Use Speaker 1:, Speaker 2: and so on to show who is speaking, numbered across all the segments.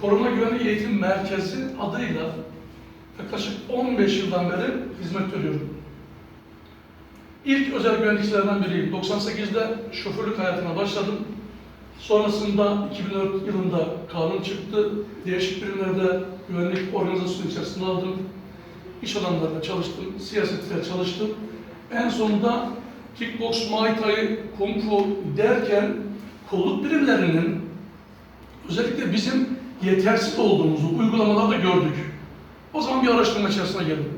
Speaker 1: Koruma Güvenlik Eğitim Merkezi adıyla yaklaşık 15 yıldan beri hizmet veriyorum. İlk özel güvenlikçilerden biriyim. 98'de şoförlük hayatına başladım. Sonrasında 2004 yılında kanun çıktı. Değişik birimlerde güvenlik organizasyonu içerisinde aldım. İş alanlarında çalıştım, siyasette çalıştım. En sonunda kickbox, muay thai, kung fu derken kolluk birimlerinin özellikle bizim yetersiz olduğumuzu uygulamalarda gördük. O zaman bir araştırma içerisine girdim.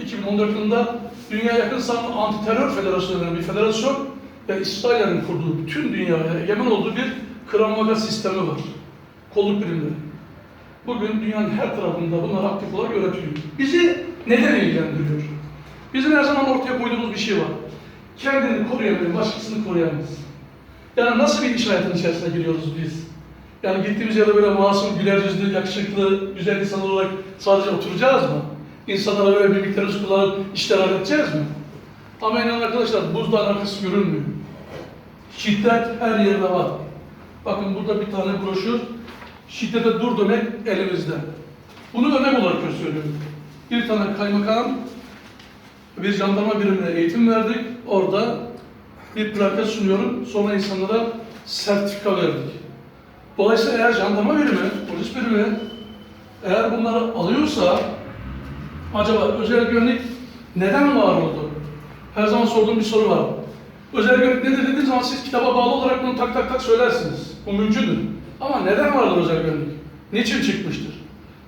Speaker 1: 2014 yılında Dünya Yakın Sanma Anti Terör Federasyonu bir federasyon ve İsrail'in kurduğu bütün dünyaya egemen olduğu bir kıramaga sistemi var. Kolluk birimleri. Bugün dünyanın her tarafında bunlar aktif olarak öğretiliyor. Bizi neden ilgilendiriyor? Bizim her zaman ortaya koyduğumuz bir şey var. Kendini koruyamayan başkasını koruyamaz. Yani nasıl bir iş hayatının içerisine giriyoruz biz? Yani gittiğimiz yerde böyle masum, güler yüzlü, yakışıklı, güzel insan olarak sadece oturacağız mı? İnsanlara böyle mimiklerimizi kullanıp işler halledeceğiz mi? Ama inanın arkadaşlar buzdağın arkası görünmüyor. Şiddet her yerde var. Bakın burada bir tane broşür. Şiddete dur demek elimizde. Bunu örnek olarak gösteriyorum. Bir tane kaymakam bir jandarma birimine eğitim verdik. Orada bir plaka sunuyorum. Sonra insanlara sertifika verdik. Dolayısıyla eğer jandarma birimi, polis birimi eğer bunları alıyorsa acaba özel güvenlik neden var oldu? Her zaman sorduğum bir soru var. Özel güvenlik nedir dediğim zaman siz kitaba bağlı olarak bunu tak tak tak söylersiniz. Bu mümkündür. Ama neden vardır özel güvenlik? Niçin çıkmıştır?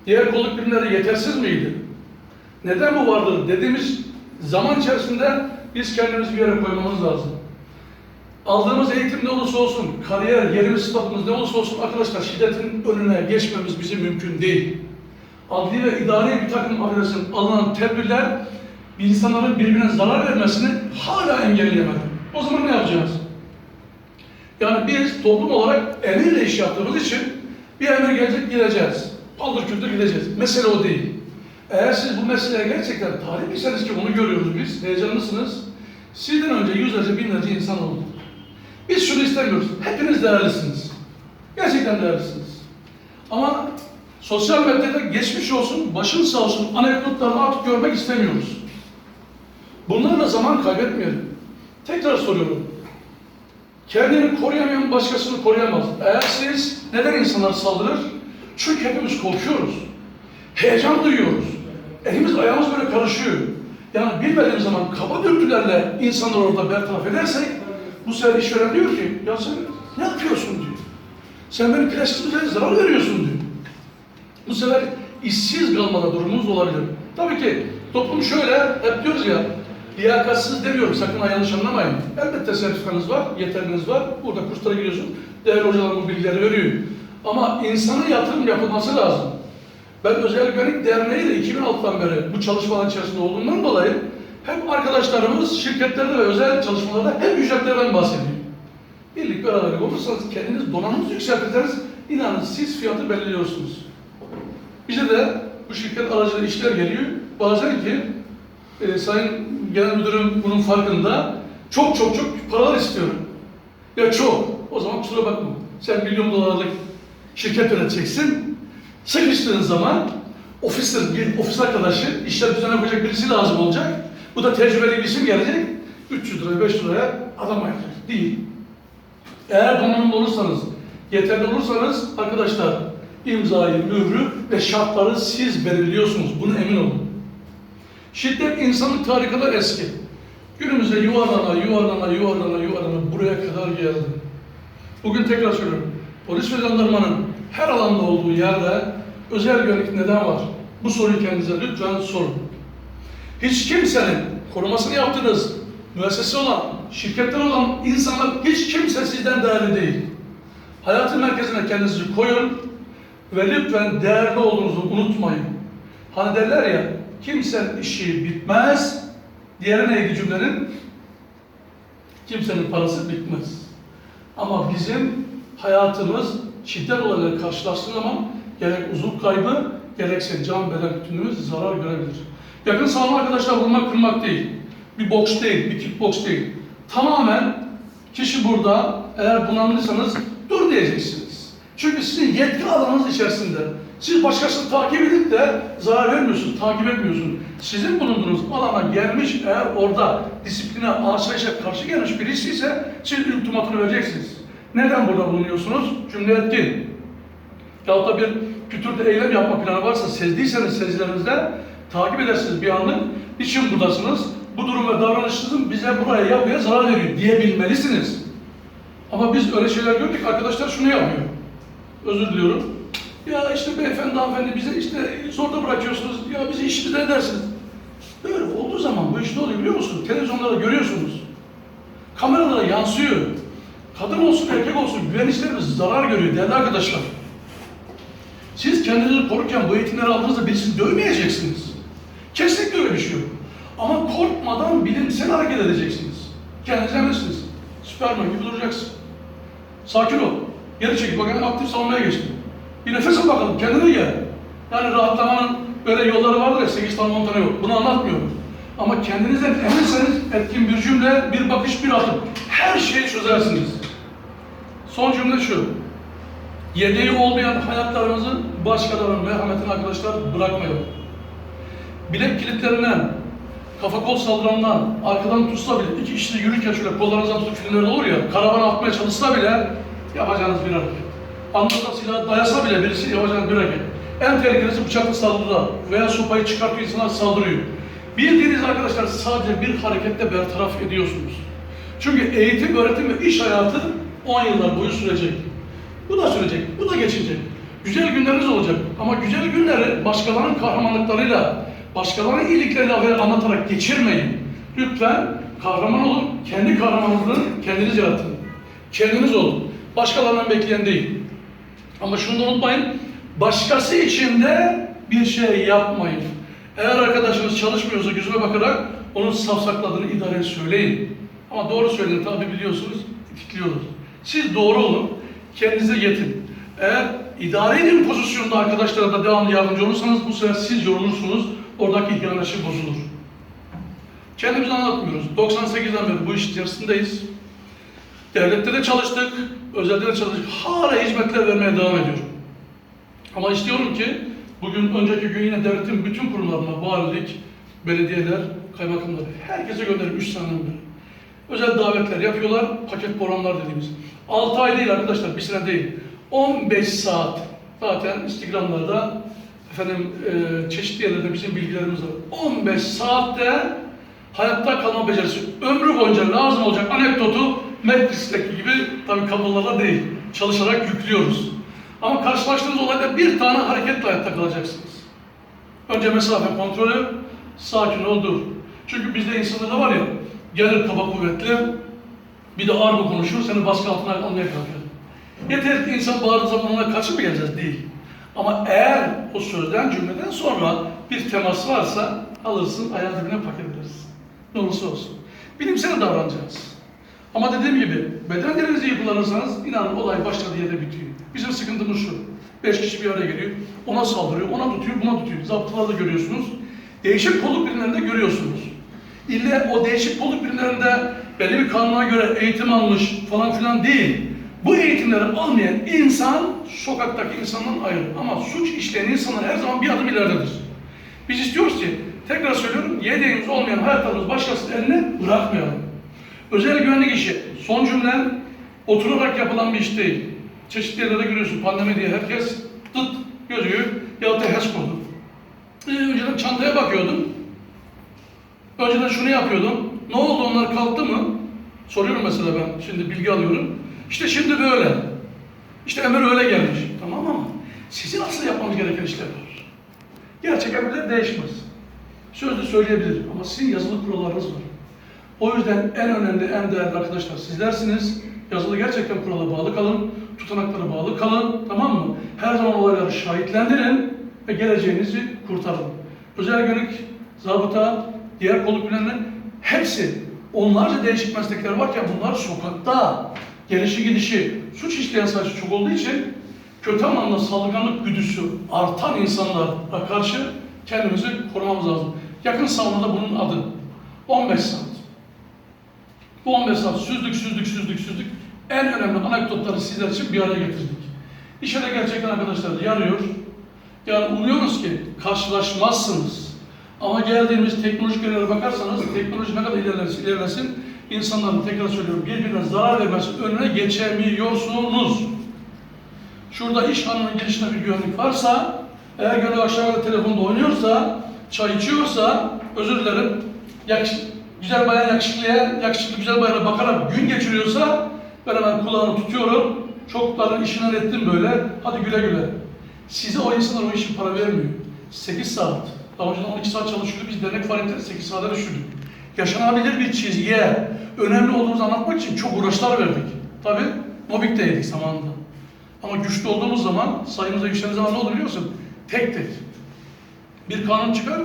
Speaker 1: Diğer kolluk birimleri yetersiz miydi? Neden bu vardır dediğimiz zaman içerisinde biz kendimizi bir yere koymamız lazım. Aldığımız eğitim ne olursa olsun, kariyer, yerimiz, statımız ne olursa olsun arkadaşlar şiddetin önüne geçmemiz bize mümkün değil. Adli ve idari bir takım affedersin alınan tedbirler insanların birbirine zarar vermesini hala engelleyemedi. O zaman ne yapacağız? Yani biz toplum olarak emirle iş yaptığımız için bir emir gelecek gideceğiz. Paldır küldür gideceğiz. Mesele o değil. Eğer siz bu meseleye gerçekten talipyseniz ki onu görüyoruz biz, heyecanlısınız. Sizden önce yüzlerce binlerce insan oldu. Biz şunu istemiyoruz. Hepiniz değerlisiniz. Gerçekten değerlisiniz. Ama sosyal medyada geçmiş olsun, başın sağ olsun anekdotlarını artık görmek istemiyoruz. Bunlarla zaman kaybetmeyelim. Tekrar soruyorum. Kendini koruyamayan başkasını koruyamaz. Eğer siz neden insanlar saldırır? Çünkü hepimiz korkuyoruz. Heyecan duyuyoruz. Elimiz ayağımız böyle karışıyor. Yani bilmediğimiz zaman kaba dürtülerle insanları orada bertaraf edersek bu sefer işveren diyor ki ya sen ne yapıyorsun diyor. Sen benim prestijime zarar veriyorsun diyor. Bu sefer işsiz kalmada durumumuz olabilir. Tabii ki toplum şöyle hep diyoruz ya liyakatsız demiyorum sakın yanlış anlamayın. Elbette sertifikanız var, yeteriniz var. Burada kurslara giriyorsun. Değerli hocalar bu bilgileri veriyor. Ama insana yatırım yapılması lazım. Ben Özel Güvenlik Derneği de 2006'dan beri bu çalışmalar içerisinde olduğundan dolayı arkadaşlarımız şirketlerde ve özel çalışmalarda hem ücretlerden bahsediyor. Birlik beraberlik olursanız kendiniz donanımınızı yükseltirseniz inanın siz fiyatı belirliyorsunuz. Bize de bu şirket aracılığıyla işler geliyor. Bazen ki e, Sayın Genel Müdürüm bunun farkında çok çok çok paralar istiyorum. Ya çok. O zaman kusura bakma. Sen milyon dolarlık şirket yöneteceksin. Sıkıştığın zaman ofisler, bir ofis arkadaşı, işler düzene koyacak birisi lazım olacak. Bu da tecrübeli bir isim gelecek. 300 liraya, 500 liraya adam ayıracak. Değil. Eğer donanımlı olursanız, yeterli olursanız arkadaşlar imzayı, mührü ve şartları siz belirliyorsunuz. Buna emin olun. Şiddet insanlık tarihi kadar eski. Günümüzde yuvarlana, yuvarlana, yuvarlana, yuvarlana buraya kadar geldi. Bugün tekrar söylüyorum. Polis ve jandarmanın her alanda olduğu yerde özel güvenlik neden var? Bu soruyu kendinize lütfen sorun. Hiç kimsenin korumasını yaptığınız müessese olan, şirketler olan insanlar hiç kimse sizden değerli değil. Hayatın merkezine kendinizi koyun ve lütfen değerli olduğunuzu unutmayın. Hani derler ya, kimsenin işi bitmez, diğeri neydi cümlenin? Kimsenin parası bitmez. Ama bizim hayatımız şiddet olaylarıyla karşılaştığı zaman gerek uzun kaybı, gerekse can beden bütünlüğümüz zarar görebilir. Yakın sağlam arkadaşlar vurmak kırmak değil. Bir boks değil, bir kickboks değil. Tamamen kişi burada eğer bunalmışsanız dur diyeceksiniz. Çünkü sizin yetki alanınız içerisinde. Siz başkasını takip edip de zarar vermiyorsunuz, takip etmiyorsunuz. Sizin bulunduğunuz alana gelmiş, eğer orada disipline, asayişe karşı gelmiş birisi ise siz ultimatını vereceksiniz. Neden burada bulunuyorsunuz? Cümle etkin. Yahut da bir kütürde eylem yapma planı varsa sezdiyseniz sezilerinizde takip edersiniz bir anlık. Niçin buradasınız? Bu durum ve davranışınızın bize buraya yapmaya zarar veriyor diyebilmelisiniz. Ama biz öyle şeyler gördük, arkadaşlar şunu yapıyor. Özür diliyorum. Ya işte beyefendi, hanımefendi bize işte zorda bırakıyorsunuz, ya bizi işimizde edersiniz. Böyle olduğu zaman bu iş ne oluyor biliyor musunuz? Televizyonlarda görüyorsunuz. Kameralara yansıyor. Kadın olsun, erkek olsun güvenliklerimiz zarar görüyor değerli arkadaşlar. Siz kendinizi korurken bu eğitimleri aldığınızda birisini dövmeyeceksiniz. Kesinlikle öyle bir şey yok. Ama korkmadan bilimsel hareket edeceksiniz. Kendinize eminsiniz. Süperman gibi duracaksın. Sakin ol. Geri çekil. Bakın aktif savunmaya geçti. Bir nefes al bakalım. Kendine gel. Yani rahatlamanın böyle yolları vardır ya. 8 tane 10 tane yok. Bunu anlatmıyorum. Ama kendinizden eminseniz etkin bir cümle, bir bakış, bir adım. Her şeyi çözersiniz. Son cümle şu. Yedeği olmayan hayatlarımızı başkalarının merhametine arkadaşlar bırakmayalım. Bilek kilitlerinden, kafa kol saldırandan, arkadan tutsa bile, iki kişi de yürürken şöyle kollarınızdan tutup filmlerde olur ya, karavana atmaya çalışsa bile yapacağınız bir hareket. Anlamda silah dayasa bile birisi yapacağınız bir hareket. En tehlikelisi bıçaklı saldırıda veya sopayı çıkartıyor insana saldırıyor. Bildiğiniz arkadaşlar sadece bir hareketle bertaraf ediyorsunuz. Çünkü eğitim, öğretim ve iş hayatı 10 yıllar boyu sürecek. Bu da sürecek, bu da geçecek. Güzel günleriniz olacak ama güzel günleri başkalarının kahramanlıklarıyla, başkalarının iyilikleriyle anlatarak geçirmeyin. Lütfen kahraman olun, kendi kahramanlığını kendiniz yaratın. Kendiniz olun. Başkalarından bekleyen değil. Ama şunu da unutmayın, başkası için de bir şey yapmayın. Eğer arkadaşınız çalışmıyorsa yüzüne bakarak onun safsakladığını idareye söyleyin. Ama doğru söyleyin tabi biliyorsunuz, tikliyorlar. Siz doğru olun, kendinize yetin. Eğer idare edin pozisyonda arkadaşlara da devamlı yardımcı olursanız bu sefer siz yorulursunuz, oradaki hiyerarşi bozulur. Kendimizi anlatmıyoruz. 98'den beri bu iş içerisindeyiz. Devlette de çalıştık, özelde de çalıştık. Hala hizmetler vermeye devam ediyorum. Ama istiyorum ki bugün önceki gün yine devletin bütün kurumlarına, valilik, belediyeler, kaymakamları, herkese gönderip 3 seneden. Özel davetler yapıyorlar, paket programlar dediğimiz. 6 ay değil arkadaşlar, bir sene değil. 15 saat. Zaten Instagram'larda, efendim e, çeşitli yerlerde bizim bilgilerimiz var. 15 saatte hayatta kalma becerisi, ömrü boyunca lazım olacak anekdotu Matrix'teki gibi tabii kablolarla değil, çalışarak yüklüyoruz. Ama karşılaştığınız olayda bir tane hareketle hayatta kalacaksınız. Önce mesafe kontrolü, sakin ol dur. Çünkü bizde insanlarda var ya, gelir kaba kuvvetli, bir de ağır bir konuşur, seni baskı altına almaya kalkar. Yeter ki insan bağırdığı zaman ona karşı mı geleceğiz? Değil. Ama eğer o sözden, cümleden sonra bir temas varsa alırsın, ayağın dibine paket edersin. Ne olursa olsun. Bilimsel davranacağız. Ama dediğim gibi beden dilinizi iyi kullanırsanız inanın olay başladığı yerde bitiyor. Bizim sıkıntımız şu. Beş kişi bir araya geliyor. Ona saldırıyor, ona tutuyor, buna tutuyor. Zaptılarda görüyorsunuz. Değişik kolluk birimlerinde görüyorsunuz. İlle o değişik kolluk birimlerinde belli bir kanuna göre eğitim almış falan filan değil. Bu eğitimleri almayan insan sokaktaki insandan ayrı. Ama suç işleyen insanlar her zaman bir adım ileridedir. Biz istiyoruz ki, tekrar söylüyorum, yedeğimiz olmayan hayatlarımız başkasının eline bırakmayalım. Özel güvenlik işi, son cümlem oturarak yapılan bir iş değil. Çeşitli yerlerde görüyorsun pandemi diye herkes tıt gözüyor ya da HES kurdu. Ee, önceden çantaya bakıyordum. Önceden şunu yapıyordum. Ne oldu onlar kalktı mı? Soruyorum mesela ben şimdi bilgi alıyorum. İşte şimdi böyle. İşte emir öyle gelmiş. Tamam ama sizin asıl yapmanız gereken işler var. Gerçek emirler değişmez. Sözlü söyleyebilir ama sizin yazılı kurallarınız var. O yüzden en önemli, en değerli arkadaşlar sizlersiniz. Yazılı gerçekten kurala bağlı kalın, tutanaklara bağlı kalın, tamam mı? Her zaman olayları şahitlendirin ve geleceğinizi kurtarın. Özel güvenlik, zabıta, diğer kolluk bilenler hepsi onlarca değişik meslekler varken bunlar sokakta gelişi gidişi suç işleyen sayısı çok olduğu için kötü anlamda saldırganlık güdüsü artan insanlara karşı kendimizi korumamız lazım. Yakın savunmada bunun adı 15 saat. Bu 15 saat süzdük, süzdük, süzdük, süzdük. En önemli anekdotları sizler için bir araya getirdik. İşe de gerçekten arkadaşlar yarıyor. Yani umuyoruz ki karşılaşmazsınız. Ama geldiğimiz teknolojik yerlere bakarsanız teknoloji ne kadar ilerlerse ilerlesin insanların tekrar söylüyorum birbirine zarar vermesi önüne geçemiyorsunuz. Şurada iş hanının girişinde bir güvenlik varsa, eğer gönül aşağıda telefonda oynuyorsa, çay içiyorsa, özür dilerim, yakış, güzel bayan yakışıklıya, yakışıklı güzel bayana bakarak gün geçiriyorsa, ben hemen kulağını tutuyorum, çokların işinden ettim böyle, hadi güle güle. Size o insanlar o işin para vermiyor. 8 saat, daha önce 12 saat çalışıyordu, biz dernek faaliyetleri 8 saate düşürdük. Yaşanabilir bir çizgiye, önemli olduğumuzu anlatmak için çok uğraşlar verdik. Tabii, mobbingdeydik zamanında. Ama güçlü olduğumuz zaman, sayımıza yükseldiği zaman ne olur biliyor musun? Tek. Bir kanun çıkar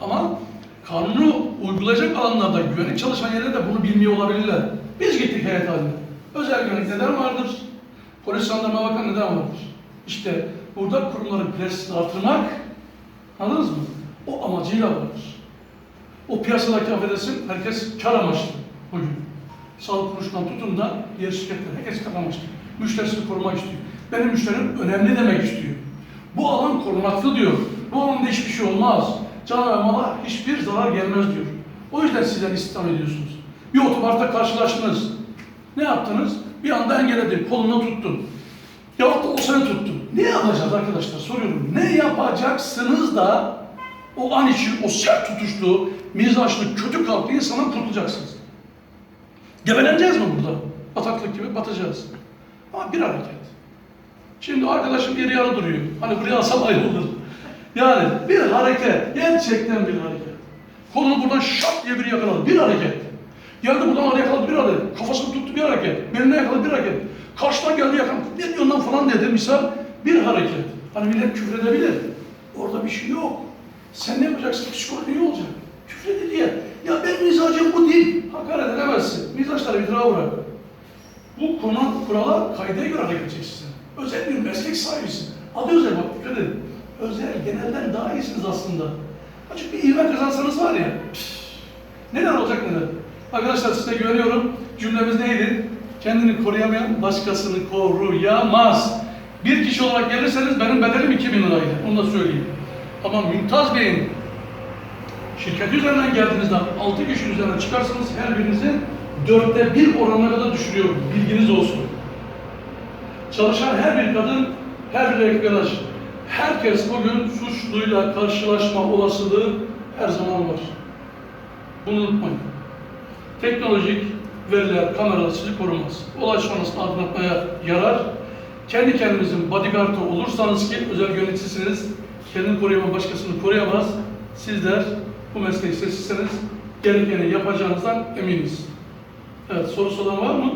Speaker 1: ama kanunu uygulayacak alanlarda güvenlik çalışan yerlerde de bunu bilmiyor olabilirler. Biz gittik heyet haline. Özel güvenlik neden vardır? Polis jandarma bakan neden vardır? İşte burada kurumların presini artırmak, anladınız mı? O amacıyla vardır. O piyasadaki affedersin, herkes kar amaçlı bugün. Sağlık kuruluşundan tutun da diğer şirketler, herkes kar amaçlı. Müşterisini korumak istiyor. Benim müşterim önemli demek istiyor. Bu alan korunaklı diyor. Bu alanda hiçbir şey olmaz. Cana ve mala hiçbir zarar gelmez diyor. O yüzden sizden istihdam ediyorsunuz. Bir otoparkta karşılaştınız. Ne yaptınız? Bir anda engelledi, koluna tuttun. Yahut da o seni tuttu. Ne yapacağız arkadaşlar? Soruyorum. Ne yapacaksınız da o an için o sert tutuşlu, mizaçlı, kötü kalpli insandan kurtulacaksınız? Gebeleneceğiz mi burada? Bataklık gibi batacağız. Ama bir hareket. Şimdi arkadaşım geri yarı duruyor. Hani alsam ayrılır. Yani bir hareket, gerçekten bir hareket. Kolunu buradan şap diye biri yakaladı, bir hareket. Geldi buradan oraya yakaladı, bir hareket. Kafasını tuttu, bir hareket. Beline yakaladı, bir hareket. Karşıdan geldi yakaladı, ne diyorsun lan falan dedi. Misal bir hareket. Hani millet küfür edebilir. Orada bir şey yok. Sen ne yapacaksın? Psikolojin iyi olacak. Küfür edildi ya. Ya ben mizacım bu değil. Hakaret edemezsin. Mizaçları bir bırak. Bu kurulan kurala kaydaya göre hareket edeceksin. Özel bir meslek sahibisin. Adı özel bak dikkat edin. Özel genelden daha iyisiniz aslında. Açık bir ivme kazansanız var ya. neler olacak neler. Arkadaşlar size güveniyorum. Cümlemiz neydi? Kendini koruyamayan başkasını koruyamaz. Bir kişi olarak gelirseniz benim bedelim 2000 liraydı. Onu da söyleyeyim. Ama Mümtaz Bey'in şirket üzerinden geldiğinizde 6 kişi üzerine çıkarsanız her birinizi dörtte bir oranına kadar düşürüyor. Bilginiz olsun. Çalışan her bir kadın, her bir arkadaş, herkes bugün suçluyla karşılaşma olasılığı her zaman var. Bunu unutmayın. Teknolojik veriler, kameralar sizi korumaz. Olay sonrasında aydınlatmaya yarar. Kendi kendinizin bodyguard'ı olursanız ki özel yöneticisiniz, kendini koruyamaz, başkasını koruyamaz. Sizler bu mesleği seçseniz gerekeni yapacağınızdan eminiz. Evet, soru olan var mı?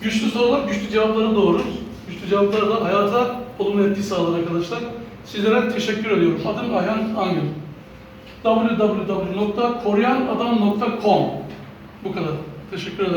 Speaker 1: Güçlü sorular, güçlü cevapları doğurur. Güçlü cevaplar da hayata olumlu etki sağlar arkadaşlar. Sizlere teşekkür ediyorum. Adım Ayhan Angül. www.koryanadam.com Bu kadar. Teşekkür ederim.